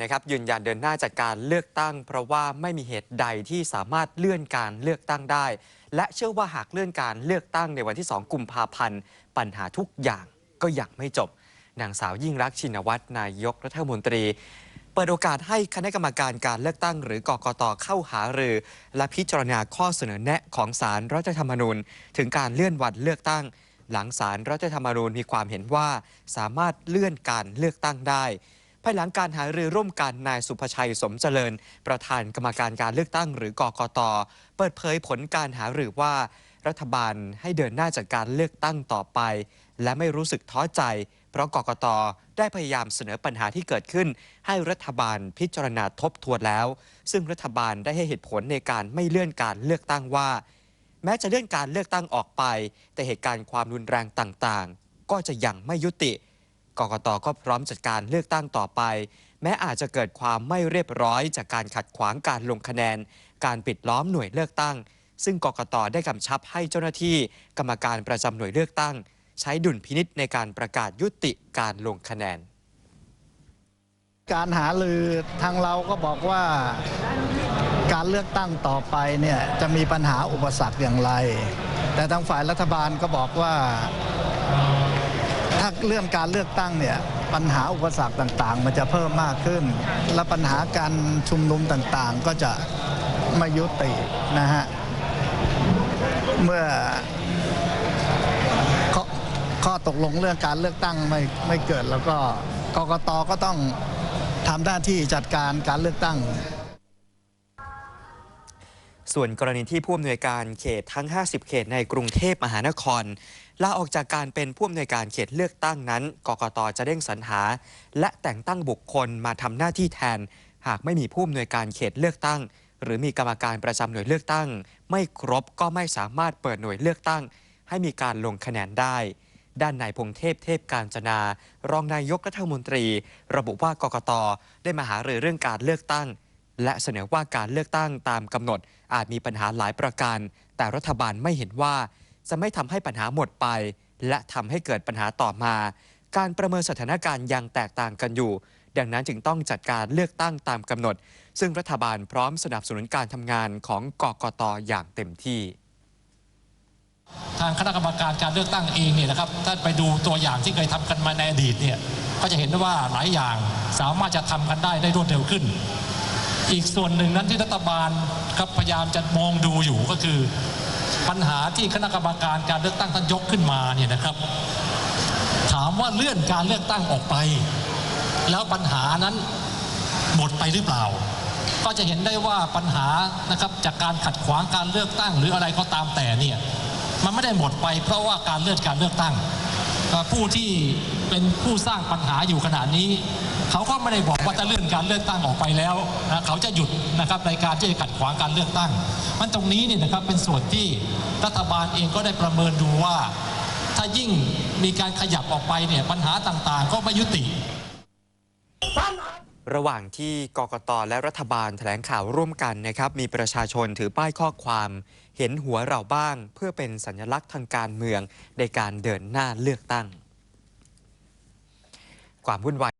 นะครับยืนยันเดินหน้าจัดการเลือกตั้ง เพราะว่าไม่มีเหตุใดที่สามารถเลื่อนการเลือกตั้งได้ และเชื่อว่าหากเลื่อนการเลือกตั้งในวันที่ 2 กุมภาพันธ์ ปัญหาทุกอย่างก็ยังไม่จบ นางสาวยิ่งรักชินวัตรนายกรัฐมนตรีเปิดโอกาสให้คณะกรรมการการเลือกตั้ง หรือกกตเข้าหารือ และพิจารณาข้อเสนอแนะของสารรัฐธรรมนูญ ถึงการเลื่อนวันเลือกตั้ง หลังสารรัฐธรรมนูญมีความเห็นว่า สามารถเลื่อนการเลือกตั้งได้ ภายหลังการหารือร่วมกันนายสุภชัยสมเจริญ ประธานกรรมการการเลือกตั้งหรือกกต เปิดเผยผลการหารือว่า รัฐบาลให้เดินหน้าจัดการเลือกตั้งต่อไป และไม่รู้สึกท้อใจ เพราะกกต ได้พยายามเสนอปัญหาที่เกิดขึ้น ให้รัฐบาลพิจารณาทบทวนแล้ว ซึ่งรัฐบาลได้ให้เหตุผลในการไม่เลื่อนการเลือกตั้งว่า แม้จะเลื่อนการเลือกตั้งออกไป แต่เหตุการณ์ความรุนแรงต่างๆ ก็จะยังไม่ยุติ กกตก็พร้อมจัดการเลือกตั้งต่อไป แม้อาจจะเกิดความไม่เรียบร้อย จากการขัดขวางการลงคะแนน การปิดล้อมหน่วยเลือกตั้ง ซึ่งกกตได้กำชับให้เจ้าหน้าที่กรรมการประจำหน่วยเลือกตั้ง ใช้ดุลพินิษในการประกาศยุติการลงคะแนนการหาลือทางเราก็บอกว่าการเลือกตั้งต่อไปเนี่ยจะมีปัญหาอุปสรรคอย่างไร แต่ทางฝ่ายรัฐบาลก็บอกว่า ถ้าเลื่อนการเลือกตั้งเนี่ยปัญหาอุปสรรคต่างๆ มันจะเพิ่มมากขึ้น และปัญหาการชุมนุมต่างๆ ก็จะไม่ยุตินะฮะเมื่อข้อข้อตกลงเรื่องการเลือกตั้งไม่ไม่เกิดแล้วก็กกตก็ต้องทำหน้าที่จัดการการเลือกตั้ง ส่วนกรณีที่ผู้อำนวยการเขตทั้ง 50 เขตในกรุงเทพมหานครลาออกจากการเป็นผู้อำนวยการเขตเลือกตั้งนั้น กกตจะเร่งสรรหา และแต่งตั้งบุคคลมาทำหน้าที่แทน หากไม่มีผู้อำนวยการเขตเลือกตั้ง หรือมีกรรมการประจำหน่วยเลือกตั้ง ไม่ครบก็ไม่สามารถเปิดหน่วยเลือกตั้ง ให้มีการลงคะแนนได้ ด้านนายพงเทพเทพการจนา รองนายกรัฐมนตรี ระบุว่ากกตได้มาหารือเรื่องการเลือกตั้ง และเสนอว่าการเลือกตั้งตามกำหนดอาจมีปัญหาหลายประการ แต่รัฐบาลไม่เห็นว่า จะไม่ทำให้ปัญหาหมดไป และทำให้เกิดปัญหาต่อมา การประเมินสถานการณ์ยังแตกต่างกันอยู่ ดังนั้นจึงต้องจัดการเลือกตั้งตามกำหนด ซึ่งรัฐบาลพร้อมสนับสนุนการทำงานของกกตอย่างเต็มที่ทางคณะกรรมการการเลือกตั้งเองเนี่ยนะครับถ้าไปดูตัวอย่างที่เคยทำกันมาในอดีตเนี่ยก็จะเห็นได้ว่าหลายอย่างสามารถจะทำกันได้ได้รวดเร็วขึ้น อีกส่วนหนึ่งนั้นที่รัฐบาลครับพยายามจะมองดูอยู่ก็คือ ปัญหาที่คณะกรรมการการเลือกตั้งท่านยกขึ้นมาเนี่ยนะครับ ถามว่าเลื่อนการเลือกตั้งออกไป แล้วปัญหานั้นหมดไปหรือเปล่า ก็จะเห็นได้ว่าปัญหานะครับจากการขัดขวางการเลือกตั้ง หรืออะไรก็ตามแต่เนี่ยมันไม่ได้หมดไปเพราะว่าการเลื่อนการเลือกตั้ง ผู้ที่เป็นผู้สร้างปัญหาอยู่ขณะนี้ เขาก็ไม่ได้บอกว่าจะเลื่อนการเลือกตั้งออกไปแล้วนะเขาจะหยุดนะครับในการที่จะขัดขวางการเลือกตั้ง มันตรงนี้เนี่ยนะครับเป็นส่วนที่รัฐบาลเองก็ได้ประเมินดูว่า ถ้ายิ่งมีการขยับออกไปเนี่ยปัญหาต่างๆ ก็ไม่ยุติ ระหว่างที่กกตและรัฐบาลแถลงข่าวร่วมกันนะครับ มีประชาชนถือป้ายข้อความ เห็นหัวเราบ้าง เพื่อเป็นสัญลักษณ์ทางการเมืองในการเดินหน้าเลือกตั้ง ความวุ่นวาย